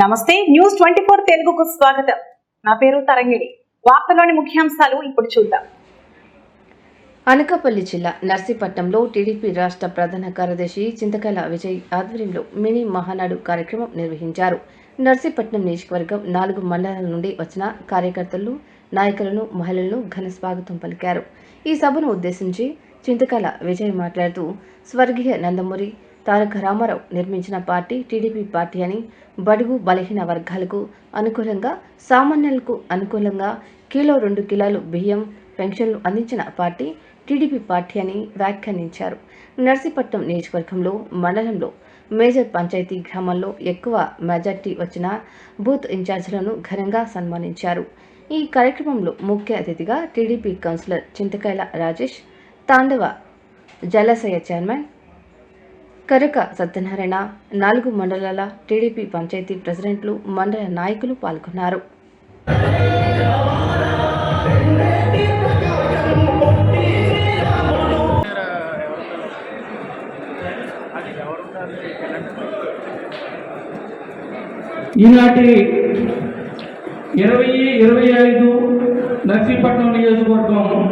నమస్తే news twenty four తెలుగుకు స్వాగతం. నా పేరు తరంగిణి. వార్తలోని ముఖ్యాంశాలు ఇప్పుడు చూద్దాం. అనకాపల్లి జిల్లా నర్సీపట్నంలో టీడీపీ రాష్ట్ర ప్రధాన కార్యదర్శి చింతకాయల విజయ్ ఆధ్వర్యంలో మినీ మహానాడు కార్యక్రమం నిర్వహించారు. నర్సీపట్నం నియోజకవర్గం నాలుగు మండలాల నుండి వచ్చిన కార్యకర్తలు నాయకులను మహిళలను ఘన స్వాగతం పలికారు. ఈ సభను ఉద్దేశించి చింతకాయల విజయ్ మాట్లాడుతూ స్వర్గీయ నందమూరి తారక రామారావు నిర్మించిన పార్టీ టీడీపీ పార్టీ అని బడుగు బలహీన వర్గాలకు అనుకూలంగా సామాన్యులకు అనుకూలంగా కిలో రెండు కిలోలు బియ్యం పెన్షన్లు అందించిన పార్టీ టీడీపీ పార్టీ అని వ్యాఖ్యానించారు. నర్సీపట్నం నియోజకవర్గంలో మండలంలో మేజర్ పంచాయతీ గ్రామంలో ఎక్కువ మెజార్టీ వచ్చిన బూత్ ఇన్ఛార్జీలను ఘనంగా సన్మానించారు. ఈ కార్యక్రమంలో ముఖ్య అతిథిగా టీడీపీ కౌన్సిలర్ చింతకాయల రాజేష్ తాండవ జలాశయ చైర్మన్ కరక సత్యనారాయణ నాలుగు మండలాల టీడీపీ పంచాయతీ ప్రెసిడెంట్లు మండల నాయకులు పాల్గొన్నారు. ఈనాటి ఇరవై ఇరవై ఐదు నర్సీపట్నం నియోజకవర్గం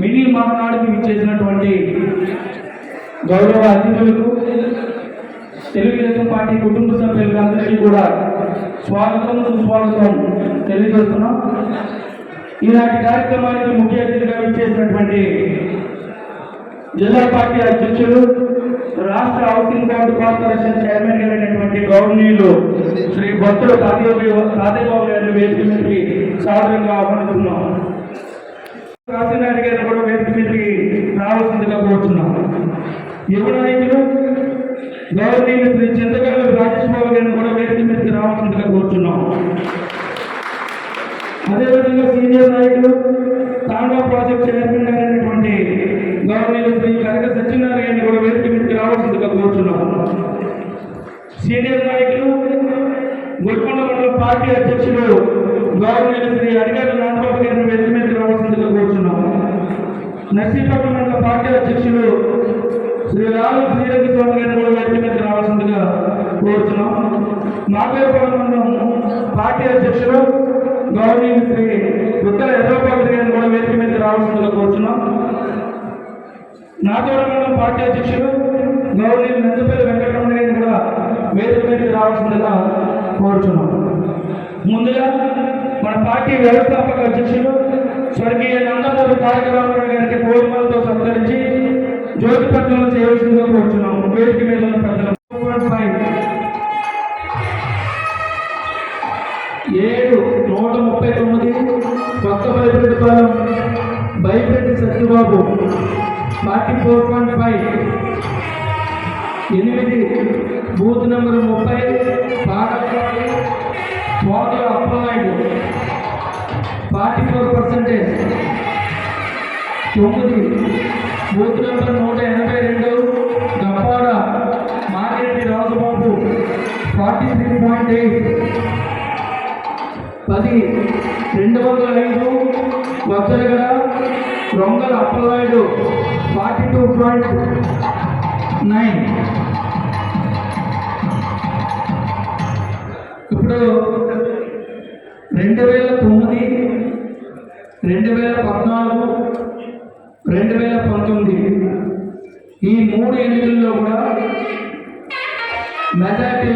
మినీ మహానాడుకి ఇచ్చేసినటువంటి గౌరవ అతిథులకు తెలుగుదేశం పార్టీ కుటుంబ సభ్యులకు అందరికీ కూడా స్వాగతం సుస్వాగతం తెలియజేస్తున్నాం. ఈనాటి కార్యక్రమానికి ముఖ్య అతిథిగా విచ్చేసినటువంటి జిల్లా పార్టీ అధ్యక్షులు రాష్ట్ర హౌసింగ్ బోర్డు కార్పొరేషన్ చైర్మన్ గారైనటువంటి గౌరవనీయులు శ్రీ భక్తుల సాదేబాబు గారిని వేదిక మీదకి సాధారణంగా ఆహ్వానిస్తున్నాం. కాశీనాయుడు గారిని కూడా వేదిక మీదకి రావాల్సిందిగా కోరుతున్నాం యువ నాయకులు గౌరవనీయులు శ్రీ చింతకాల రాజేష్ బాబు గారిని కూడా వేదిక మీదకి రావాల్సిందిగా కోరుతున్నాం అదేవిధంగా సీనియర్ నాయకులు తాండా ప్రాజెక్ట్ చైర్మన్ గారైనటువంటి గవర్నర్ శ్రీ కనక సత్యనారాయణ కూడా వేదిక మీదకి రావాల్సిందిగా కోరుతున్నాం సీనియర్ నాయకులు గుల్కొండ మండల పార్టీ అధ్యక్షులు గవర్నర్ శ్రీ అడిగారు నాగబాబు గారిని వేదిక మీదకి రావాల్సిందిగా కోరుతున్నాం నర్సీపట్నం మండల పార్టీ అధ్యక్షులు శ్రీరాజు శ్రీరంగ స్వామి గారిని కూడా వేదిక మీదకి రావాల్సిందిగా కోరుతున్నాం నాగేశ్వరం పార్టీ అధ్యక్షులు గౌరవనీయ శ్రీ ఉత్తర యశోపాత్రి గారిని కూడా వేదిక మీద రావాల్సిందిగా కోరుతున్నాం నాగోడ పార్టీ అధ్యక్షులు గౌరవనీయ నందపల్లి వెంకటరమణ గారిని కూడా వేదిక మీద రావాల్సిందిగా కోరుతున్నాం ముందుగా మన పార్టీ వ్యవస్థాపక అధ్యక్షులు స్వర్గీయ నందమూరి తారక రామారావు గారికి పూర్వమాలతో జ్యోతిపట్నంలో చేయవలసిందిగా కోరుతున్నాం వేదిక మీద ఉన్న ప్రజలు ఏడు నూట ముప్పై తొమ్మిది కొత్త బైబ్రెడ్ Palem బైబ్రెడ్ Satyababu forty four point five ఎనిమిది బూత్ నెంబర్ ముప్పై Padapadi Modala Appalanaidu forty four percentage తొమ్మిది బూత్ నెంబర్ నూట ఎనభై రెండు Gappada Mareddy Rajubabu forty three point eight. పది రెండు వందల ఐదు Vajragada Rongala Appalanaidu forty two point nine. ఇప్పుడు రెండు వేల తొమ్మిది రెండు వేల పద్నాలుగు రెండు వేల పంతొమ్మిది. ఈ మూడు ఎన్నికల్లో కూడా మెజార్టీ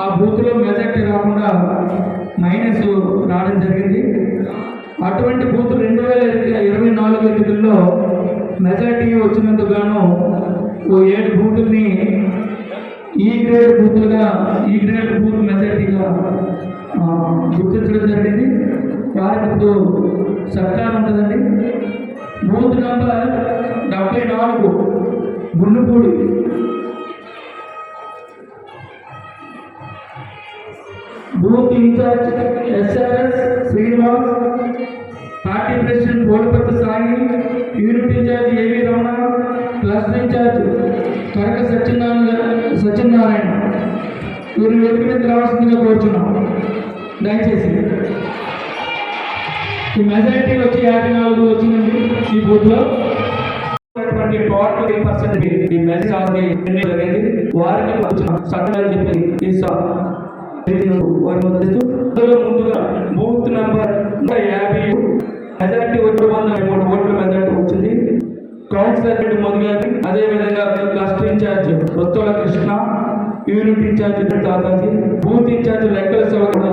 ఆ బూత్లో మెజార్టీ రాకుండా మైనస్ రావడం జరిగింది. అటువంటి బూత్ రెండు వేల ఇరవై నాలుగు ఎన్నికల్లో మెజార్టీ వచ్చినందుకు గాను ఓ ఏడు బూతుల్ని ఈ గ్రేడ్ బూతులుగా ఈ గ్రేడ్ బూత్ మెజార్టీగా గుర్తించడం జరిగింది. వారికి ఇప్పుడు ఉంటుందండి. బూత్ నంబర్ డెబ్బై నాలుగు Gundupudi booth incharge SRS Srinivas party president Bodipatti Sai unit incharge AV Ramana cluster incharge Karaka Satyanarayana Satyanarayana. వీరు వేదిక మీద రావాల్సిందిగా కోరుచున్నాం. దయచేసి. ఈ మెజారిటీ వచ్చి యాభై నాలుగు వచ్చిందండి ఈ బూత్లో ఉన్నటువంటి పర్సెంట్ ఈ మెసేజ్ ఆల్రెడీ జరిగింది. వారికి వచ్చిన సడన్ చెప్పి ఇస్తాం వారి మద్దతు ముందుగా బూత్ నంబర్ యాభై మెజార్టీ వచ్చి వంద మూడు ఓట్ల మెజార్టీ వచ్చింది. కౌన్సిలర్ రెడ్డి మధు గారి అదే విధంగా cluster incharge Rottola Krishna unit incharge Dadaji booth incharge లెక్కల సేవ కూడా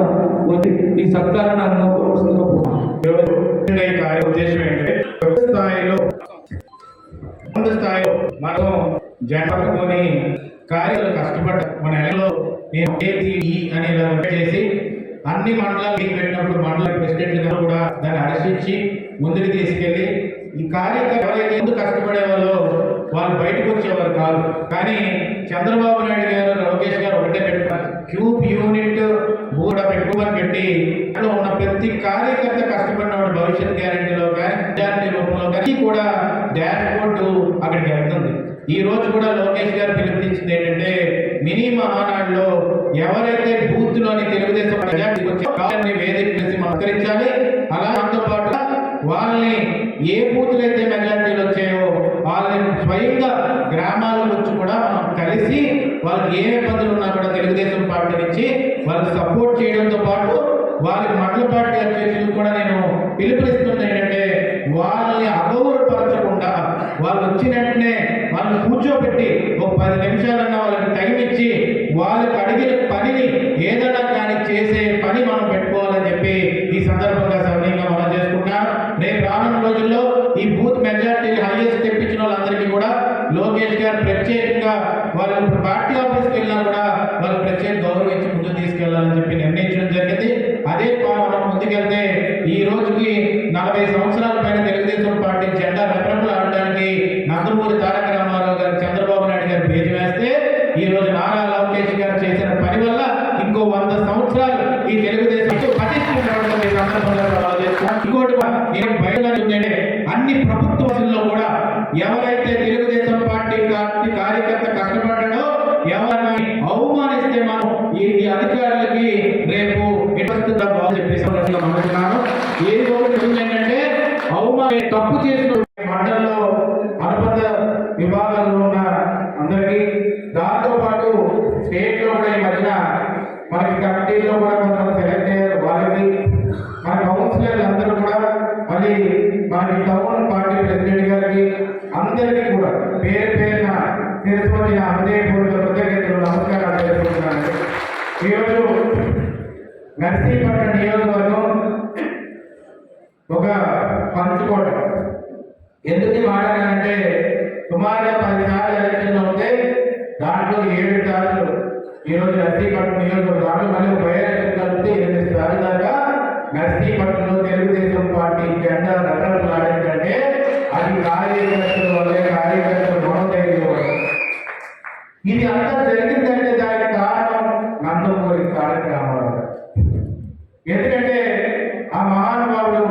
వచ్చి ఈ సత్కారాన్ని అనుకోవాల్సిందిగా ఉద్దేశం ఏంటంటే స్థాయిలో ముందు స్థాయిలో మనం జనపడుకొని కార్యాలు కష్టపడ్డ మన నెలలో నేను ఏపీఈ అని ఇలా చేసి అన్ని మండలాలు మీకు పెట్టినప్పుడు మండల ప్రెసిడెంట్ గారు కూడా దాన్ని హర్షించి ముందుకు తీసుకెళ్ళి ఈ కార్యక్రమం ఎవరైతే ఎందుకు కష్టపడే వాళ్ళు వాళ్ళు బయటకు వచ్చేవారు కాదు. కానీ చంద్రబాబు నాయుడు గారు లోకేష్ గారు ఒకటే పెట్టుకున్నారు. క్యూబ్ యూనిట్ కూడా పెట్టుబడి పెట్టి అక్కడ ఉన్న ప్రతి కార్యకర్త కష్టపడినవాడు భవిష్యత్ గ్యారంటీలో కానీ విద్యార్థి రూపంలో కానీ కూడా డాష్ బోర్డు అక్కడికి వెళ్తుంది. ఈ రోజు కూడా లోకేష్ గారు పిలుపునిచ్చింది ఏంటంటే మినీ మహానాడులో ఎవరైతే బూత్లోని తెలుగుదేశం మెజార్టీకి వచ్చే వేదిక చేసి మస్కరించాలి అలా దాంతో పాటు వాళ్ళని ఏ బూత్లు అయితే మెజార్టీలు వచ్చాయో వాళ్ళని స్వయంగా గ్రామాలకు వచ్చి కూడా మనం కలిసి వాళ్ళకి ఏ ఇబ్బందులు ఉన్నా కూడా తెలుగుదేశం పార్టీ నుంచి వాళ్ళకి సపోర్ట్ చేయడంతో పాటు వాళ్ళకి మండల పార్టీ అధ్యక్షులు కూడా నేను పిలుపునిస్తుంది ఏంటంటే వాళ్ళని అగౌరవపరచకుండా వాళ్ళు వచ్చిన వెంటనే వాళ్ళని కూర్చోబెట్టి ఒక పది నిమిషాలన్నా వాళ్ళకి టైం ఇచ్చి వాళ్ళకి అడిగిన పనిని ఏదైనా మెజార్టీ హైయెస్ట్ తెప్పించిన వాళ్ళందరికీ కూడా లోకేష్ గారు ప్రత్యేకంగా వాళ్ళు ఇప్పుడు పార్టీ ఆఫీస్కి వెళ్ళినా కూడా వాళ్ళు ప్రత్యేక గౌరవించి ముందు తీసుకెళ్ళాలని చెప్పి నిర్ణయించడం జరిగింది. అదే మనం ముందుకెళ్తే ఈ రోజుకి నలభై సంవత్సరాలు పైన తెలుగుదేశం పార్టీ జెండా రెపరెపలు ఆడడానికి నందమూరి తారక రామారావు గారు చంద్రబాబు నాయుడు గారు పేరు వేస్తే ఈ రోజు నారా లోకేష్ గారు చేసిన పని వల్ల ఇంకో వంద సంవత్సరాలు ఈ తెలుగుదేశం పటిష్టం ఈ సందర్భంగా సవాలు చేస్తున్నాను. ఇంకోటి నేను బయట ఏంటంటే అన్ని ప్రభుత్వాల్లో కూడా ఎవరైతే తెలుగుదేశం పార్టీ కార్యకర్త కష్టపడ్డాడో ఎవరిని అవమానిస్తే మనం ఈ అధికారులకి రేపు చెప్పేసి పేరు పేరున తెలుసుకొని హృదయపూర్వక కృతజ్ఞతలు నమస్కారాలు చేసుకుంటున్నాను ఈరోజు నర్సీపట్నం నియోజకవర్గం ఒక పంచుకోట. ఎందుకు మాట్లాడానంటే సుమారుగా పది సార్లు ఎలక్షన్లు ఉంటే దాంట్లో ఏడు సార్లు ఈరోజు నర్సీపట్నం నియోజకవర్గంలో మళ్ళీ ఒక ఎలక్షన్ కలిపితే ఎనిమిది సార్లు దాకా నర్సీపట్నంలో తెలుగుదేశం పార్టీ జెండా రకరకాలంటే అది కార్యకర్తల వల్లే కార్యకర్తల మనోధైర్యం వల్ల. ఇది అంతా జరిగిందంటే దానికి కారణం నందమూరి తారక రామారావు గారు. ఎందుకంటే ఆ మహానుభావుడు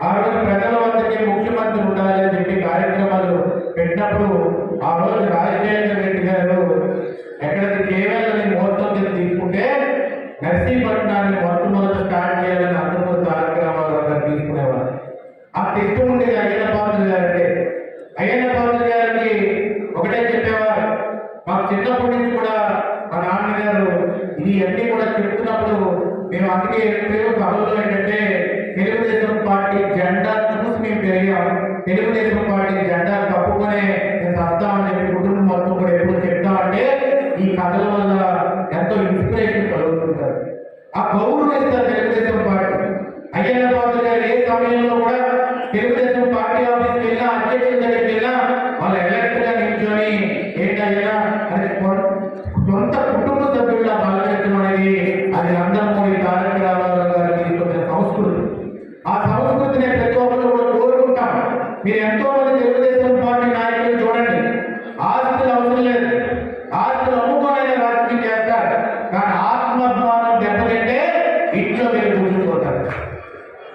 ఆ రోజు ప్రజల వద్దకి ముఖ్యమంత్రి ఉండాలని చెప్పి కార్యక్రమాలు పెట్టినప్పుడు ఆ రోజు రాజశేఖర రెడ్డి గారు ఎక్కడికి కేవలం ముహూర్తం కింద తీసుకుంటే నర్సీపట్నాన్ని మొట్టమొదటి స్టార్ట్ చేయాలని అందరూ తారక రామారావు గారు తీసుకునేవారు ఆ తిట్టు ఉండేది అయ్యన్న పాత్ర గారంటే అయ్యన్న పాత్ర గారికి ఒకటే చెప్పేవారు మాకు చిన్నప్పటి నుంచి కూడా మా నాన్నగారు ఇది అన్ని కూడా చెప్తున్నప్పుడు మేము అందుకే ఎప్పుడూ కథలో ఏంటంటే తెలుగుదేశం పార్టీ జెండా చూసి మేము పెరిగాం తెలుగుదేశం పార్టీ జెండా తప్పుకునే చెప్పి కుటుంబం మొత్తం కూడా ఎప్పుడు చెప్తా అంటే ఈ కథల వల్ల ఎంతో ఇన్స్పిరేషన్ కలుగుతుంటారు. ఆ గౌరవం ఇస్తారు తెలుగుదేశం పార్టీ. అయ్యన్న బాబు గారు ఏ సమయంలో కూడా తెలుగుదేశం పార్టీ ఆఫీస్కి వెళ్ళినా అధ్యక్షుల దగ్గరికి వెళ్ళినా వాళ్ళు ఎలక్ట్గా నిల్చొని ఏంటయ్యా అది సొంత ఇంట్లో మీరు పూజించుకుంటారు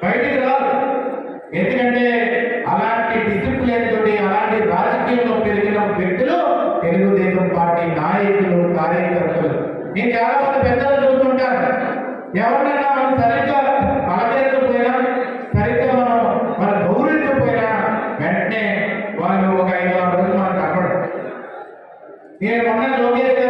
బయటికి రాదు ఎందుకంటే అలాంటి డిసిప్లిన్ తోటి అలాంటి రాజకీయంలో పెరిగిన వ్యక్తులు తెలుగుదేశం పార్టీ నాయకులు కార్యకర్తలు. నేను చాలా మంది పెద్దలు చూస్తుంటారు. ఎవరైనా మనం సరిగ్గా పోయినా సరిగ్గా మనం మన గౌరవించకపోయినా వెంటనే వాళ్ళు ఒక ఐదు ఆరు రోజులు మనం కనపడదు నేను మొన్న లోకేష్